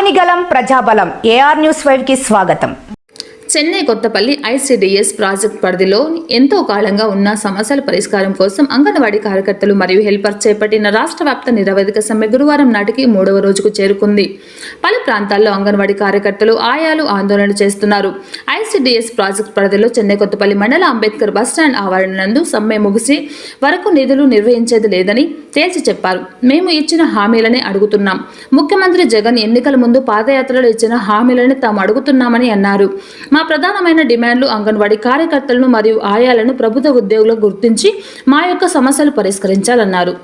ఆగనిగలం ప్రజాబలం. AR news ఫైవ్కి స్వాగతం. Chennai Kothapalli ICDS project పరిధిలో ఎంతో కాలంగా ఉన్న సమస్యల పరిష్కారం కోసం అంగన్వాడీ కార్యకర్తలు మరియు హెల్పర్ చేపట్టిన రాష్ట్ర వ్యాప్త నిరవధిక సమ్మె గురువారం నాటికి మూడవ రోజుకు చేరుకుంది. పలు ప్రాంతాల్లో అంగన్వాడీ కార్యకర్తలు ఆయాలు ఆందోళన చేస్తున్నారు. ఐసీడీఎస్ ప్రాజెక్ట్ పరిధిలో చెన్నై కొత్తపల్లి మండల అంబేద్కర్ బస్టాండ్ ఆవరణ నందు సమ్మె ముగిసి వరకు నిధులు నిర్వహించేది లేదని తేల్చి చెప్పారు. మేము ఇచ్చిన హామీలనే అడుగుతున్నాం. ముఖ్యమంత్రి జగన్ ఎన్నికల ముందు పాదయాత్రలో ఇచ్చిన హామీలను తాము అడుగుతున్నామని అన్నారు. మా ప్రధానమైన డిమాండ్లు అంగన్వాడీ కార్యకర్తలను మరియు ఆయాలను ప్రభుత్వ ఉద్యోగులకు గుర్తించి మా యొక్క సమస్యలు పరిష్కరించాలన్నారు.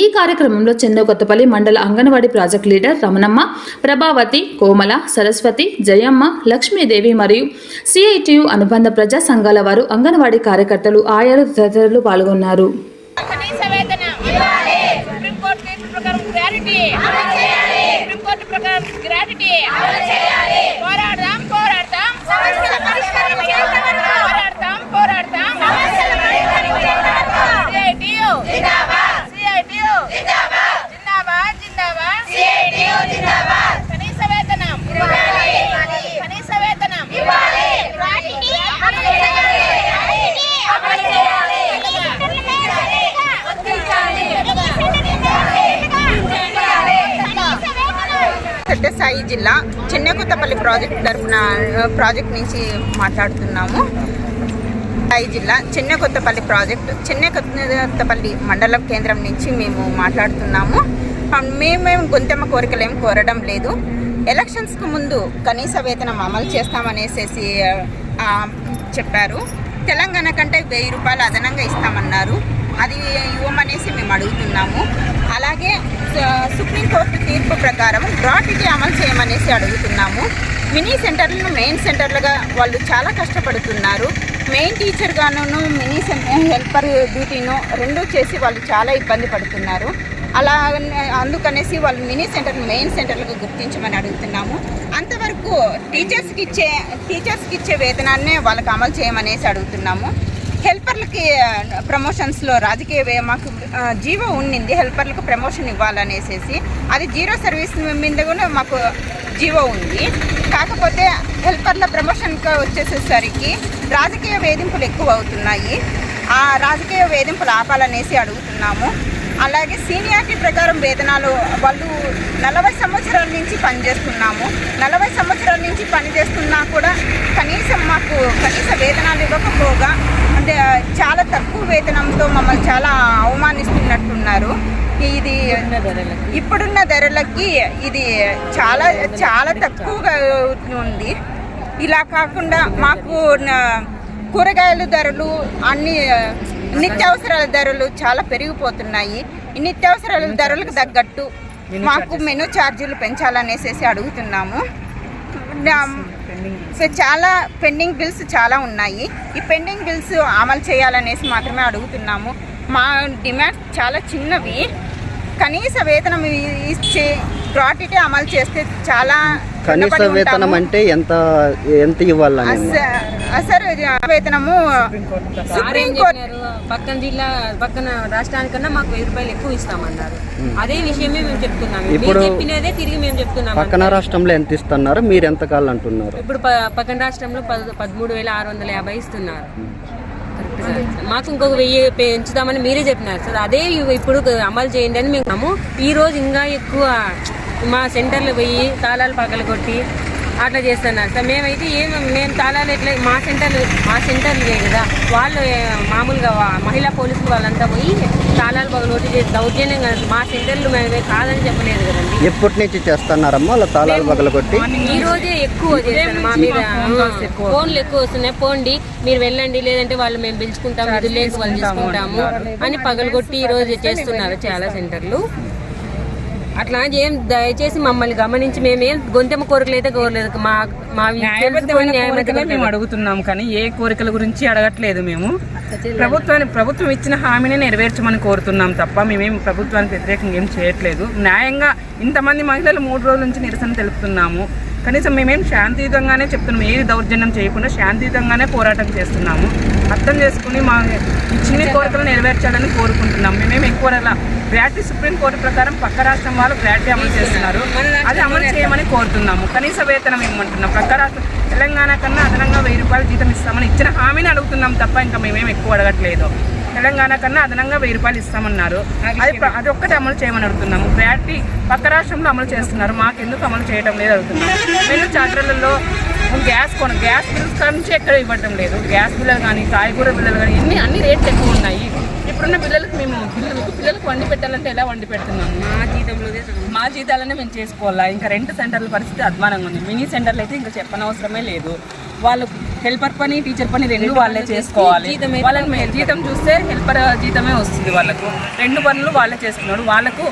ఈ కార్యక్రమంలో చెన్నై కొత్తపల్లి మండల అంగన్వాడీ ప్రాజెక్ట్ లీడర్ రమణమ్మ ప్రభావతి కోమల సరస్వతి జయమ్మ లక్ష్మీదేవి మరియు సిఐటియు అనుబంధ ప్రజా సంఘాల వారు అంగన్వాడీ కార్యకర్తలు ఆయాలు తదితరులు పాల్గొన్నారు. వేతన సుప్రీం కోర్టు తీర్పు ప్రకారం గ్రాట్యుటీ సుప్రీం కోర్టు ప్రకారం గ్రాట్యుటీ పోరాడదాం పోరాడతాం పోరాడతాం పోరాడతాం సిఐటియు సిఐటియు జిందాబాద్ జిందాబాద్ కనీస వేతనం కనీస వేతనం సత్యసాయి జిల్లా చెన్నకొత్తపల్లి ప్రాజెక్ట్ తరఫున ప్రాజెక్ట్ నుంచి మాట్లాడుతున్నాము. సాయి జిల్లా చెన్నకొత్తపల్లి ప్రాజెక్ట్ చెన్నకొత్తపల్లి మండలం కేంద్రం నుంచి మేము మాట్లాడుతున్నాము. మేమేం గొంతెమ్మ కోరికలు ఏం కోరడం లేదు. ఎలక్షన్స్కు ముందు కనీస వేతనం అమలు చేస్తామనేసేసి చెప్పారు. తెలంగాణ కంటే వెయ్యి రూపాయలు అదనంగా ఇస్తామన్నారు. అది ఇవ్వమనేసి మేము అడుగుతున్నాము. అలాగే సుప్రీంకోర్టు తీర్పు ప్రకారం గ్రాట్యుటీ అమలు చేయమనేసి అడుగుతున్నాము. మినీ సెంటర్లను మెయిన్ సెంటర్లుగా వాళ్ళు చాలా కష్టపడుతున్నారు. మెయిన్ టీచర్గాను మినీ సెంటర్ హెల్పర్ డ్యూటీను రెండు చేసి వాళ్ళు చాలా ఇబ్బంది పడుతున్నారు. అలా అందుకనేసి వాళ్ళు మినీ సెంటర్ మెయిన్ సెంటర్లకు గుర్తించమని అడుగుతున్నాము. అంతవరకు టీచర్స్కి ఇచ్చే టీచర్స్కి ఇచ్చే వేతనాన్నే వాళ్ళకి అమలు చేయమనేసి అడుగుతున్నాము. హెల్పర్లకి ప్రమోషన్స్లో రాజకీయ వే- మాకు జీవో ఉండింది హెల్పర్లకు ప్రమోషన్ ఇవ్వాలనేసేసి. అది జీరో సర్వీస్ మీద కూడా మాకు జీవో ఉంది. కాకపోతే హెల్పర్ల ప్రమోషన్కి వచ్చేసేసరికి రాజకీయ వేధింపులు ఎక్కువ అవుతున్నాయి. ఆ రాజకీయ వేధింపులు ఆపాలనేసి అడుగుతున్నాము. అలాగే సీనియారిటీ ప్రకారం వేతనాలు వాళ్ళు నలభై సంవత్సరాల నుంచి పనిచేస్తున్నాము. నలభై సంవత్సరాల నుంచి పనిచేస్తున్నా కూడా కనీసం మాకు కనీస వేతనాలు ఇవ్వకపోగా చాలా తక్కువ వేతనంతో మమ్మల్ని చాలా అవమానిస్తున్నట్టున్నారు. ఇది ఇప్పుడున్న ధరలకి. ఇది చాలా చాలా తక్కువగా ఉంది. ఇలా కాకుండా మాకు కూరగాయల ధరలు అన్ని నిత్యావసరాల ధరలు చాలా పెరిగిపోతున్నాయి. ఈ నిత్యావసరాల ధరలకు తగ్గట్టు మాకు మెనూ ఛార్జీలు పెంచాలనేసేసి అడుగుతున్నాము. సో చాలా పెండింగ్ బిల్స్ చాలా ఉన్నాయి. ఈ పెండింగ్ బిల్స్ అమలు చేయాలనేసి మాత్రమే అడుగుతున్నాము. మా డిమాండ్స్ చాలా చిన్నవి. కనీస వేతనం ఇచ్చే గ్రాట్యుటీ అమలు చేస్తే చాలా కనీస వేతనం. అంటే ఎంత ఎంత ఇవ్వాలని? అస- అసలు వేతనము సుప్రీం కోర్టు పక్కన జిల్లా పక్కన రాష్ట్రానికన్నా మాకు వెయ్యి రూపాయలు ఎక్కువ ఇస్తామన్నారు. అదే విషయమే మేము చెప్తున్నాము. మీరు ఇప్పుడు చెప్పినదే తిరిగి మేము చెప్తున్నాము పక్కన రాష్ట్రంలో ఎంత ఇస్తున్నారు? మీరు ఎంత కాళ్ళు అంటున్నారు? ఇప్పుడు పక్కన రాష్ట్రంలో పద- పదమూడు వేల ఆరు వందల యాభై ఇస్తున్నారు. మాకు ఇంకొక వెయ్యి పెంచుదామని మీరే చెప్పినారు. సార్ అదే ఇప్పుడు అమలు చేయండి అని మేము ఈ రోజు ఇంకా ఎక్కువ మా సెంటర్లో పోయి తాళాలు పగలు కొట్టి అట్లా చేస్తున్నారు. సార్ మేమైతే ఏం మేము తాళాలు ఎట్లా మా సెంటర్లు మా సెంటర్లు కదా. వాళ్ళు మామూలుగా మహిళా పోలీసులు వాళ్ళంతా పోయి తాళాలు పగలు కొట్టి చేసి దౌర్జన్యంగా మా సెంటర్లు మేము కాదని చెప్పలేదు కదండి. ఎప్పటి నుంచి చేస్తున్నారమ్మా అలా తాళాలు పగలగొట్టి ఈ రోజే ఎక్కువ చేశారు మా మీద. ఫోన్లు ఎక్కువ వస్తున్నాయి. పోండి మీరు వెళ్ళండి. లేదంటే వాళ్ళు మేము పిలుచుకుంటాం ఇది లేదు వాళ్ళు తీసుకుంటాము. అని పగలగొట్టి ఈ రోజు చేస్తున్నారు చాలా సెంటర్లు. అట్లా ఏం దయచేసి మమ్మల్ని గమనించి మేమేం గొంతెమ్మ కోరికలు అయితే కోరలేదు. మా మా మేము అడుగుతున్నాం కానీ ఏ కోరికల గురించి అడగట్లేదు మేము. ప్రభుత్వాన్ని ప్రభుత్వం ఇచ్చిన హామీని నెరవేర్చమని కోరుతున్నాం తప్ప మేమేం ప్రభుత్వానికి వ్యతిరేకంగా ఏం చేయట్లేదు. న్యాయంగా ఇంతమంది మహిళలు మూడు రోజుల నుంచి నిరసన తెలుపుతున్నాము. కనీసం మేమేం శాంతియుతంగానే చెప్తున్నాం ఏది దౌర్జన్యం చేయకుండా శాంతియుతంగానే పోరాటం చేస్తున్నాము. అర్థం చేసుకుని మా చిన్న కోరికలు నెరవేర్చాలని కోరుకుంటున్నాం. మేమేం ఎక్కువ అలా సుప్రీం సుప్రీంకోర్టు ప్రకారం పక్క రాష్ట్రం వాళ్ళు గ్రాట్యుటీ అమలు చేస్తున్నారు. అది అమలు చేయమని కోరుతున్నాము. కనీస వేతనం ఇవ్వమంటున్నాం. పక్క రాష్ట్రం తెలంగాణ కన్నా అదనంగా వెయ్యి రూపాయలు జీతం ఇస్తామని ఇచ్చిన హామీని అడుగుతున్నాం తప్ప ఇంకా మేమేం ఎక్కువ అడగట్లేదు. తెలంగాణ కన్నా అదనంగా వెయ్యి రూపాయలు ఇస్తామన్నారు. అది అది ఒక్కటి అమలు చేయమని అడుగుతున్నాము. గ్రాట్యుటీ పక్క రాష్ట్రంలో అమలు చేస్తున్నారు. మాకు ఎందుకు అమలు చేయడం లేదు అడుగుతున్నాం మేము చార్టర్లలో గ్యాస్ కొన గ్యాస్ బిల్స్ నుంచి ఎక్కడ ఇవ్వడం లేదు. గ్యాస్ బిల్లులు కానీ కాయగూర బిల్లులు కానీ ఇన్ని అన్ని రేట్లు ఎక్కువ ఉన్నాయి. ఇప్పుడున్న పిల్లలకు మేము పిల్లలకు పిల్లలకు వండి పెట్టాలంటే ఎలా వండి పెడుతున్నాము మా జీతంలో మా జీతాలనే మేము చేసుకోవాలా? ఇంకా రెంట్ సెంటర్ల పరిస్థితి అధ్వానంగా ఉంది. మినీ సెంటర్లు అయితే ఇంకా చెప్పనవసరమే లేదు. వాళ్ళు హెల్పర్ పని టీచర్ పని రెండు వాళ్ళే చేసుకోవాలి. వాళ్ళని మేము జీతం చూస్తే హెల్పర్ జీతమే వస్తుంది వాళ్ళకు. రెండు పనులు వాళ్ళే చేస్తున్నాడు. వాళ్ళకు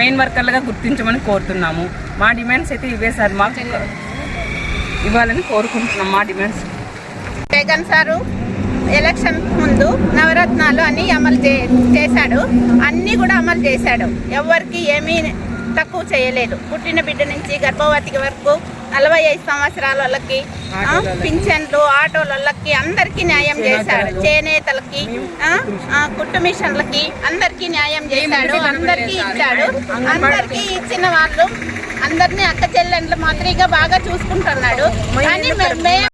మెయిన్ వర్కర్లుగా గుర్తించమని కోరుతున్నాము. మా డిమాండ్స్ అయితే ఇవే సార్ మాకు. ఇవ్వాలని కోరుకుంటున్నాం మా డిమాండ్స్. జగన్ సారు. ఎలక్షన్ ముందు నవరత్నాలు అన్ని అమలు చే చేశాడు. అన్నీ కూడా అమలు చేశాడు. ఎవరికి ఏమీ తక్కువ చేయలేదు. పుట్టిన బిడ్డ నుంచి గర్భవతికి వరకు నలభై ఐదు సంవత్సరాల వాళ్ళకి పింఛన్లు ఆటోలకి అందరికీ న్యాయం చేశాడు. చేనేతలకి కుట్టు మిషన్లకి అందరికీ న్యాయం చేశాడు. అందరికీ ఇచ్చాడు. అందరికీ ఇచ్చిన వాళ్ళు అందరినీ అక్క చెల్లెండ్ల మాదిరిగా బాగా చూసుకుంటున్నాడు. కానీ మే- మే